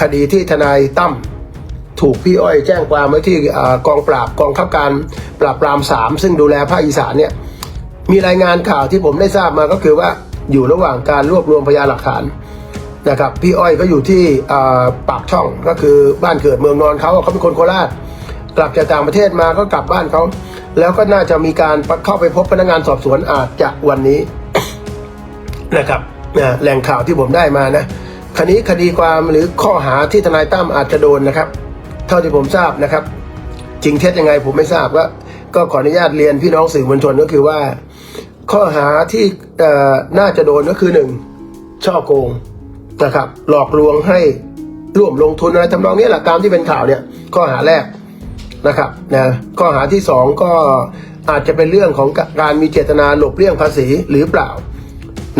คดีที่ทนายตั้มถูกพี่อ้อยแจ้งความไว้ที่กองปราบกองขับการปราบปรามสามซึ่งดูแลภาคอีสานเนี่ยมีรายงานข่าวที่ผมได้ทราบมาก็คือว่าอยู่ระหว่างการรวบรวมพยานหลักฐานนะครับพี่อ้อยก็อยู่ที่ปากช่องก็คือบ้านเกิดเมืองนอนเขาเขาเป็นคนโคราชกลับจากต่างประเทศมาก็กลับบ้านเขาแล้วก็น่าจะมีการเข้าไปพบพนักงานสอบสวนอาจจะวันนี้นะครับแหล่งข่าวที่ผมได้มานะ คดีคดีความหรือข้อหาที่ทนายตั้มอาจจะโดนนะครับ เท่าที่ผมทราบนะครับ จริงเท็จยังไงผมไม่ทราบก็ก็ขออนุญาตเรียนพี่น้องสื่อมวลชนก็คือว่า ข้อหาที่น่าจะโดนก็คือหนึ่งช่อโกงนะครับ หลอกลวงให้ร่วมลงทุนอะไรทำนองนี้แหละตามที่เป็นข่าวเนี่ย ข้อหาแรกนะครับนะข้อหาที่สองก็อาจจะเป็นเรื่องของการมีเจตนาหลบเลี่ยงภาษีหรือเปล่า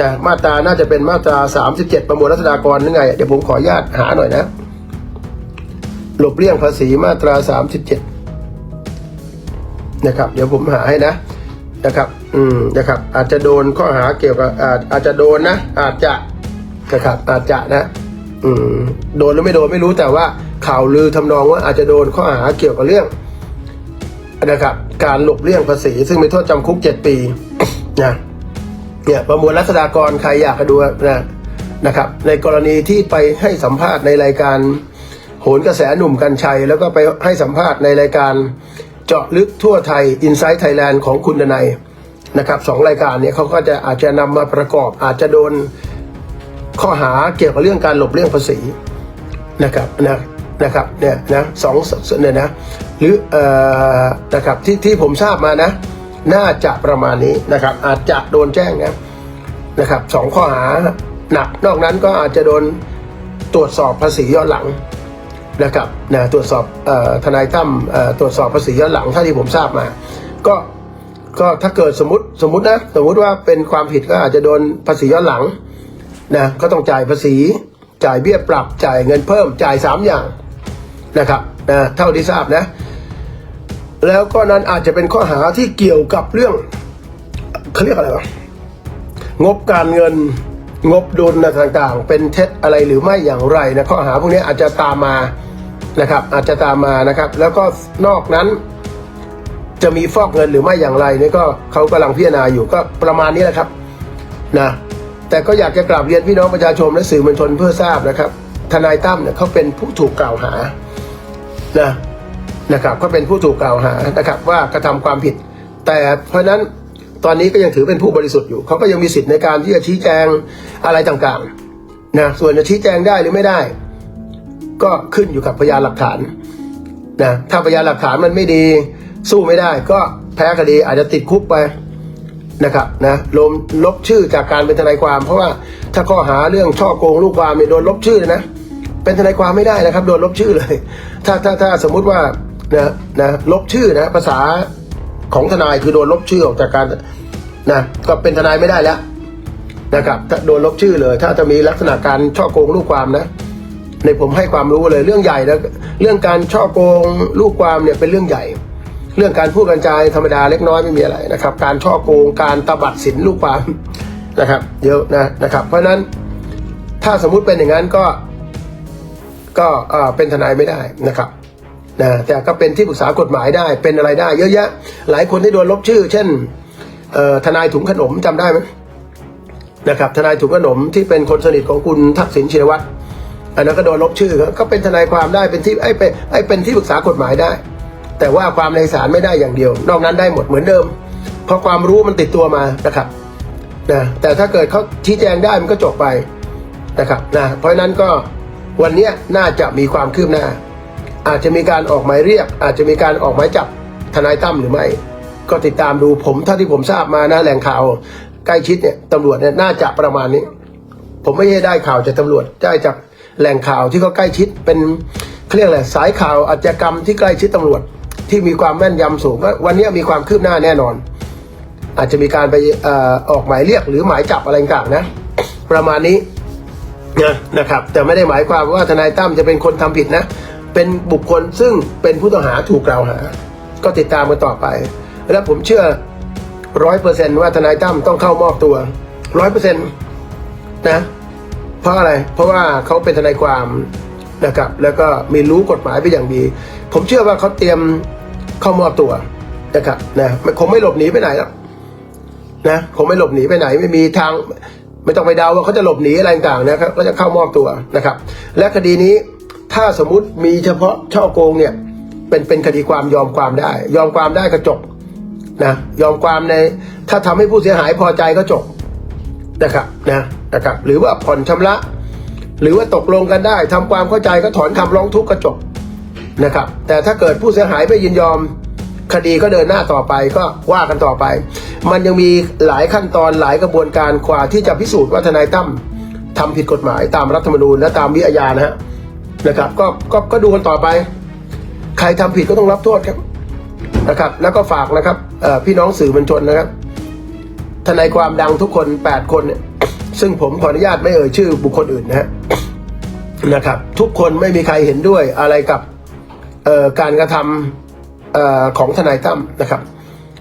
นะมาตราน่าจะเป็นมาตรา 37 ประมวลรัษฎากรหรือไง เดี๋ยวผมขออนุญาตหาหน่อยนะ หลบเลี่ยงภาษีมาตรา 37 นะครับ เดี๋ยวผมหาให้นะนะครับ อืมนะครับ อาจจะโดนข้อหาเกี่ยวกับอาจอาจจะโดนนะ อาจจะนะครับอาจจะนะ อืมโดนหรือไม่โดนไม่รู้แต่ว่าข่าวลือทำนองว่าอาจจะโดนข้อหาเกี่ยวกับเรื่องนะครับ การหลบเลี่ยงภาษี ซึ่งมีโทษจำคุก 7 ปีนะ เนี่ยประมวลรัษฎากรใครอยากจะดูนะนะครับ ในกรณีที่ไปให้สัมภาษณ์ในรายการโหนกระแสหนุ่มกัญชัย แล้วก็ไปให้สัมภาษณ์ในรายการเจาะลึกทั่วไทย i n s i ซ e Thailand ของคุณดนัยนะครับสองรายการเนี่ยเขาก็จะอาจจะนำมาประกอบอาจจะโดนข้อหาเกี่ยวกับเรื่องการหลบเลี่ยงภาษีนะครับนะนะครับเนี่ยนะสองเนี่ยนะหรือเอ่อนะครับที่ที่ผมทราบมานะ น่าจะประมาณนี้นะครับ อาจจะโดนแจ้งนะนะครับสองข้อหาหนักนอกนั้นก็อาจจะโดนตรวจสอบภาษีย้อนหลังนะครับนะตรวจสอบออทนายตั้มตรวจสอบภาษีย้อนหลังเท่าที่ผมทราบมา ก็ก็ถ้าเกิดสมมติสมมตินะสมมติว่าเป็นความผิดก็อาจจะโดนภาษีย้อนหลังนะก็ต้องจ่ายภาษีจ่ายเบี้ยปรับจ่ายเงินเพิ่มจ่ายสามอย่างนะครับนะเท่าที่ทราบนะ แล้วก็นั้นอาจจะเป็นข้อหาที่เกี่ยวกับเรื่องเขาเรียกอะไรวะงบการเงินงบดุลอะต่างๆ เป็นเท็จอะไรหรือไม่อย่างไรนะข้อหาพวกนี้อาจจะตามมานะครับ อาจจะตามมานะครับ แล้วก็นอกนั้น จะมีฟอกเงินหรือไม่อย่างไรนี่ก็เขากำลังพิจารณาอยู่ก็ประมาณนี้แหละครับนะแต่ก็อยากจะกราบเรียนพี่น้องประชาชนและสื่อมวลชนเพื่อทราบนะครับ ทนายตั้มเนี่ยเขาเป็นผู้ถูกกล่าวหานะ นะครับเขาเป็นผู้ถูกกล่าวหานะครับว่ากระทำความผิด แต่เพราะฉะนั้นตอนนี้ก็ยังถือเป็นผู้บริสุทธิ์อยู่เขาก็ยังมีสิทธิ์ในการที่จะชี้แจงอะไรต่างๆนะส่วนจะชี้แจงได้หรือไม่ได้ ก็ขึ้นอยู่กับพยานหลักฐานนะถ้าพยานหลักฐานมันไม่ดีสู้ไม่ได้ ก็แพ้คดีอาจจะติดคุกไปนะครับนะลมลบชื่อจากการเป็นทนายความ เพราะว่าถ้าข้อหาเรื่องช่อโกงลูกความเนี่ยโดนลบชื่อเลยนะเป็นทนายความไม่ได้นะครับ โดนลบชื่อเลย ถ้าถ้าถ้าสมมุติว่า นะนะลบชื่อนะภาษาของทนายคือโดนลบชื่อออกจากการนะก็เป็นทนายไม่ได้แล้วนะครับโดนลบชื่อเลย ถ้าจะมีลักษณะการช่อโกงลูกความนะ ในผมให้ความรู้เลยเรื่องใหญ่นะเรื่องการช่อโกงลูกความเนี่ยเป็นเรื่องใหญ่ เรื่องการพูดกันจายธรรมดาเล็กน้อยไม่มีอะไรนะครับ การช่อโกงการตบัดสินลูกความนะครับ เยอะนะนะครับ เพราะฉะนั้นถ้าสมมุติเป็นอย่างนั้นก็ ก็เป็นทนายไม่ได้นะครับ นะแต่ก็เป็นที่ปรึกษากฎหมายได้เป็นอะไรได้ เยอะแยะ หลายคนที่โดนลบชื่อ เช่นทนายถุงขนมจำได้ไหมนะครับทนายถุงขนมที่เป็นคนสนิทของคุณทักษิณชินวัตรอันนั้นก็โดนลบชื่อก็เป็นทนายความได้เป็นที่ไอ้เป็นไอ้เป็นที่ปรึกษากฎหมายได้ แต่ว่าความในศาลไม่ได้อย่างเดียว นอกนั้นได้หมดเหมือนเดิม เพราะความรู้มันติดตัวมานะครับนะแต่ถ้าเกิดเขาชี้แจงได้มันก็จบไปนะครับนะเพราะนั้นก็วันนี้น่าจะมีความคืบหน้า อาจจะมีการออกหมายเรียก อาจจะมีการออกหมายจับทนายตั้มหรือไม่ ก็ติดตามดูผมเท่าที่ผมทราบมานะแหล่งข่าวใกล้ชิดเนี่ยตำรวจเนี่ยน่าจะประมาณนี้ ผมไม่ได้ได้ข่าวจากตำรวจได้จากแหล่งข่าวที่เขาใกล้ชิดเป็นเขาเรียกอะไรสายข่าวอาชญากรรมที่ใกล้ชิดตำรวจที่มีความแม่นยำสูงวันนี้มีความคืบหน้าแน่นอน อาจจะมีการไปอออกหมายเรียกหรือหมายจับอะไรต่างนะ ประมาณนี้นะนะครับ แต่ไม่ได้หมายความว่าทนายตั้มจะเป็นคนทำผิดนะ เป็นบุคคลซึ่งเป็นผู้ต้องหาถูกกล่าวหา ก็ติดตามกันต่อไป และผมเชื่อร้อยเปอร์เซนว่าทนายตั้มต้องเข้ามอบตัวร้อยเปอร์เซนต์นะเพราะอะไร เพราะว่าเขาเป็นทนายความนะครับ แล้วก็มีรู้กฎหมายไปอย่างดี ผมเชื่อว่าเขาเตรียมเข้ามอบตัวนะครับนะมคงไม่หลบหนีไปไหนหรอกนะคงไม่หลบหนีไปไหนไม่มีทาง ไม่ต้องไปเดาว่าเขาจะหลบหนีอะไรต่างๆนะครับก็จะเข้ามอบตัวนะครับ และคดีนี้ ถ้าสมมุติมีเฉพาะช่อโกงเนี่ยเป็นเป็นคดีความยอมความได้ ยอมความได้ก็จบนะยอมความในถ้าทำให้ผู้เสียหายพอใจก็จบนะครับนะนะครับหรือว่าผ่อนชำระ หรือว่าตกลงกันได้ทำความเข้าใจก็ถอนคำร้องทุกข์ก็จบนะครับ แต่ถ้าเกิดผู้เสียหายไม่ยินยอมคดีก็เดินหน้าต่อไปก็ว่ากันต่อไป มันยังมีหลายขั้นตอนหลายกระบวนการกว่าที่จะพิสูจน์ว่าทนายตั้มทำผิดกฎหมายตามรัฐธรรมนูญและตามวิทยานะฮะ นะครับก็ก็ก็ดูกันต่อไป ใครทำผิดก็ต้องรับโทษครับนะครับ แล้วก็ฝากนะครับพี่น้องสื่อมวลชนนะครับทนายความดังทุกคน 8 คนเนี่ยซึ่งผมขออนุญาตไม่เอ่ยชื่อบุคคลอื่นนะฮะนะครับ ทุกคนไม่มีใครเห็นด้วยอะไรกับการกระทำออของทนายตั้มนะครับ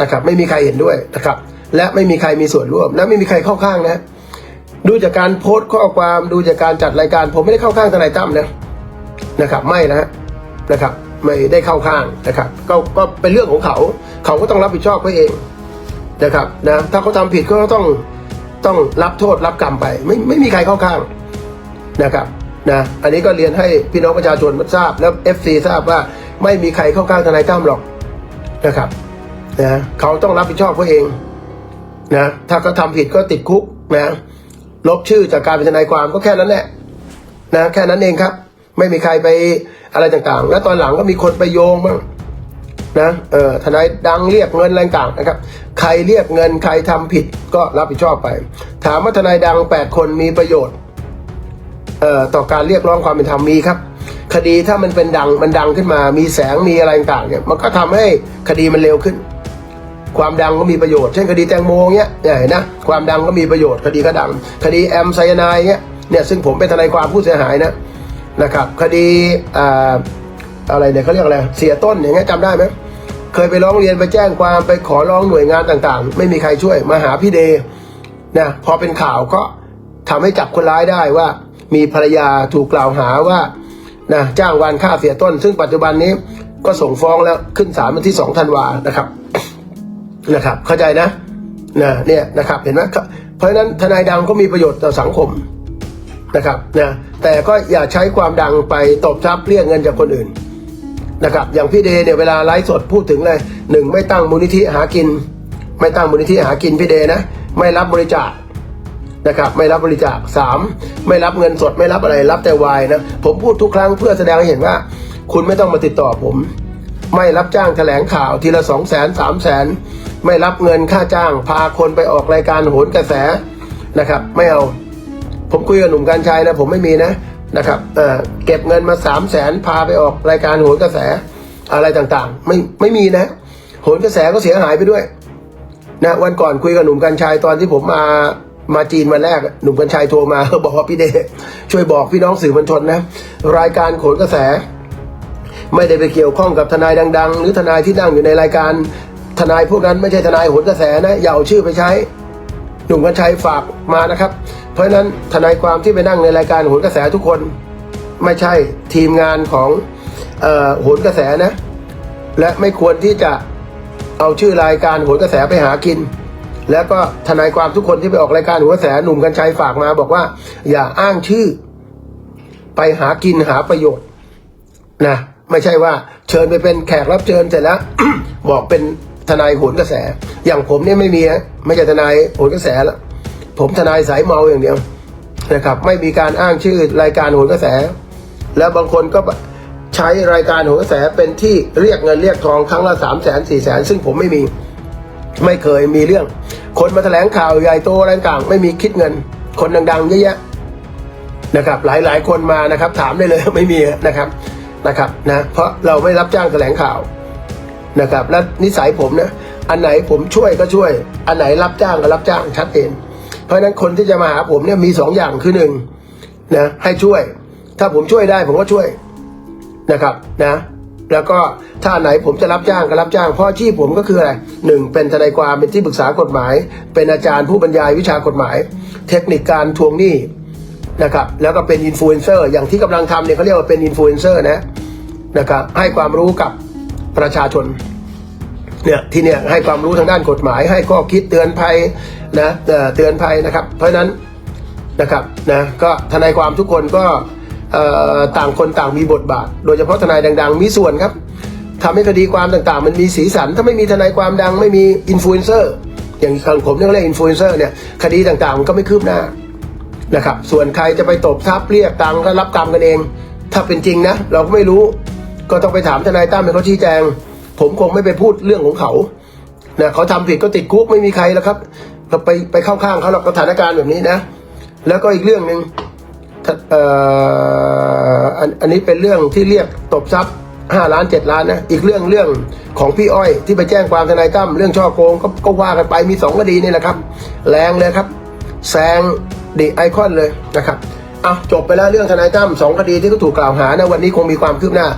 นะครับ ไม่มีใครเห็นด้วยนะครับ และไม่มีใครมีส่วนร่วม และไม่มีใครเข้าข้างนะดูจากการโพสต์ข้อความดูจากการจัดรายการ ผมไม่ได้เข้าข้างทนายตั้มนะ นะครับไม่นะนะครับไม่ได้เข้าข้างนะครับก็ก็เป็นเรื่องของเขา เขาก็ต้องรับผิดชอบเขาเองนะครับนะถ้าเขาทำผิดก็ต้องต้องรับโทษรับกรรมไป ไม่ไม่มีใครเข้าข้างนะครับนะอันนี้ก็เรียนให้พี่น้องประชาชนทราบแล้ว FC ทราบว่าไม่มีใครเข้าข้างทนายตั้มหรอกนะครับนะเขาต้องรับผิดชอบเขาเองนะถ้าเขาทำผิดก็ติดคุกนะลบชื่อจากการเป็นทนายความก็แค่นั้นแหละนะแค่นั้นเองครับ ไม่มีใครไปอะไรต่างๆ แล้วตอนหลังก็มีคนไปโยงบ้างนะเออทนายดังเรียกเงินอะไรต่างๆนะครับ ใครเรียกเงินใครทำผิดก็รับผิดชอบไป ถามว่าทนายดังแปดคนมีประโยชน์เอ่อต่อการเรียกร้องความเป็นธรรมมีครับ คดีถ้ามันเป็นดังมันดังขึ้นมา มีแสงมีอะไรต่างๆเนี่ยมันก็ทำให้คดีมันเร็วขึ้น ความดังก็มีประโยชน์เช่นคดีแตงโมเงี้ยเนี่ยเห็นนะความดังก็มีประโยชน์คดีก็ดัง คดีแอมไซยาไนเงี้ยเนี่ยซึ่งผมเป็นทนายความผู้เสียหายนะ นะครับ คดีอะไรเนี่ยเขาเรียกอะไร เสียต้นอย่างเงี้ยจำได้ไหมเคยไปร้องเรียนไปแจ้งความไปขอร้องหน่วยงานต่างๆ ไม่มีใครช่วยมาหาพี่เดย์นะพอเป็นข่าวก็ทำให้จับคนร้ายได้ว่า มีภรรยาถูกกล่าวหาว่านะจ้างวานฆ่าเสียต้น ซึ่งปัจจุบันนี้ก็ส่งฟ้องแล้วขึ้นศาลวันที่สองธันวานะครับนะครับ เข้าใจนะนะเนี่ยนะครับเห็นไหมเพราะฉะนั้นทนายดังก็มีประโยชน์ต่อสังคม นะครับนะแต่ก็อย่าใช้ความดังไปตบทรัพย์เรียกเงินจากคนอื่นนะครับอย่างพี่เดเนี่ยเวลาไลฟ์สดพูดถึงเลยหนึ่งไม่ตั้งมูลนิธิหากิน ไม่ตั้งมูลนิธิหากินพี่เดนะไม่รับบริจาคนะครับไม่รับบริจาคสามไม่รับเงินสดไม่รับอะไรรับแต่วายนะผมพูดทุกครั้งเพื่อแสดงให้เห็นว่า คุณไม่ต้องมาติดต่อผม ไม่รับจ้างแถลงข่าวทีละสองแสนสามแสนไม่รับเงินค่าจ้าง พาคนไปออกรายการโหนกระแสนะครับ ไม่เอา ผมคุยกับหนุ่มกัญชัยนะผมไม่มีนะนะครับเก็บเงินมาสามแสนพาไปออกรายการโหนกระแสอะไรต่างๆ ไม่ไม่มีนะโหนกระแสก็เสียหายไปด้วยนะวันก่อนคุยกับหนุ่มกัญชัยตอนที่ผมมามาจีนมาแรกหนุ่มกัญชัยโทรมาบอกว่าพี่เดชช่วยบอกพี่น้องสื่อมวลชนนะ รายการโขนกระแส ไม่ได้ไปเกี่ยวข้องกับทนายดัง ๆ หรือทนายที่นั่งอยู่ในรายการทนายพวกนั้นไม่ใช่ทนายโหนกระแสนะอย่าเอาชื่อไปใช้ หนุ่มกัญชัยฝากมานะครับ เพราะฉะนั้นทนายความที่ไปนั่งในรายการโหนกระแสทุกคน ไม่ใช่ทีมงานของโหนกระแสนะ และไม่ควรที่จะเอาชื่อรายการโหนกระแสไปหากิน แล้วก็ทนายความทุกคนที่ไปออกรายการโหนกระแสหนุ่มกัญชัยฝากมาบอกว่า อย่าอ้างชื่อ ไปหากินหาประโยชน์นะไม่ใช่ว่าเชิญไปเป็นแขกรับเชิญเสร็จแล้ว บอกเป็น ทนายโหนกระแส อย่างผมเนี่ยไม่มีนะไม่ใช่ทนายโหนกระแสแล้วผมทนายสายเมาอย่างเดียวนะครับ ไม่มีการอ้างชื่อรายการโหนกระแส แล้วบางคนก็ใช้รายการโหนกระแสเป็นที่เรียกเงินเรียกทองครั้งละสามแสนสี่แสนซึ่งผมไม่มีไม่เคยมีเรื่อง คนมาแถลงข่าวใหญ่โตอะไรต่างๆไม่มีคิดเงิน คนดังๆเยอะแยะนะครับ หลายๆคนมานะครับ ถามได้เลยไม่มีนะครับนะครับนะเพราะเราไม่รับจ้างแถลงข่าว นะครับ และนิสัยผมนะอันไหนผมช่วยก็ช่วย อันไหนรับจ้างก็รับจ้างชัดเจนเพราะฉะนั้นคนที่จะมาหาผมเนี่ยมีสองอย่างคือหนึ่งนะให้ช่วย ถ้าผมช่วยได้ผมก็ช่วยนะครับนะแล้วก็ถ้าอันไหนผมจะรับจ้างก็รับจ้าง เพราะอาชีพผมก็คืออะไรหนึ่งเป็นทนายความเป็นที่ปรึกษากฎหมาย เป็นอาจารย์ผู้บรรยายวิชากฎหมาย เทคนิคการทวงหนี้นะครับแล้วก็เป็นอินฟลูเอนเซอร์อย่างที่กำลังทำเนี่ยเขาเรียกว่าเป็นอินฟลูเอนเซอร์นะนะครับให้ความรู้กับ ประชาชนเนี่ยที่เนี่ยให้ความรู้ทางด้านกฎหมาย ให้ข้อคิดเตือนภัยนะเตือนภัยนะครับ เพราะฉะนั้นนะครับนะก็ทนายความทุกคนก็ต่างคนต่างมีบทบาท โดยเฉพาะทนายดัง ๆ มีส่วนครับทำให้คดีความต่างๆ มันมีสีสัน ถ้าไม่มีทนายความดังไม่มีอินฟลูเอนเซอร์อย่างทางผมเรียกเรียกอินฟลูเอนเซอร์เนี่ยคดีต่างๆมันก็ไม่คืบหน้านะครับส่วนใครจะไปตบทรัพย์เรียกตังก็รับกรรมกันเอง ถ้าเป็นจริงนะ เราก็ไม่รู้ ก็ต้องไปถามทนายตั้มให้เขาชี้แจง ผมคงไม่ไปพูดเรื่องของเขานะเขาทำผิดก็ติดคุกไม่มีใครแล้วครับเราไปไปเข้าข้างเขาหรอกสถานการณ์แบบนี้นะ แล้วก็อีกเรื่องหนึ่งอันนี้เป็นเรื่องที่เรียกตบทรัพย์ห้าล้านเจ็ดล้านนะอีกเรื่องเรื่องของพี่อ้อยที่ไปแจ้งความทนายตั้มเรื่องช่อโกงก็ก็ว่ากันไปมีสองคดีนี่แหละครับ แรงเลยครับแซงดิไอคอนเลยนะครับเอาจบไปแล้วเรื่องทนายตั้มสองคดีที่เขาถูกกล่าวหานะวันนี้คงมีความคืบหน้า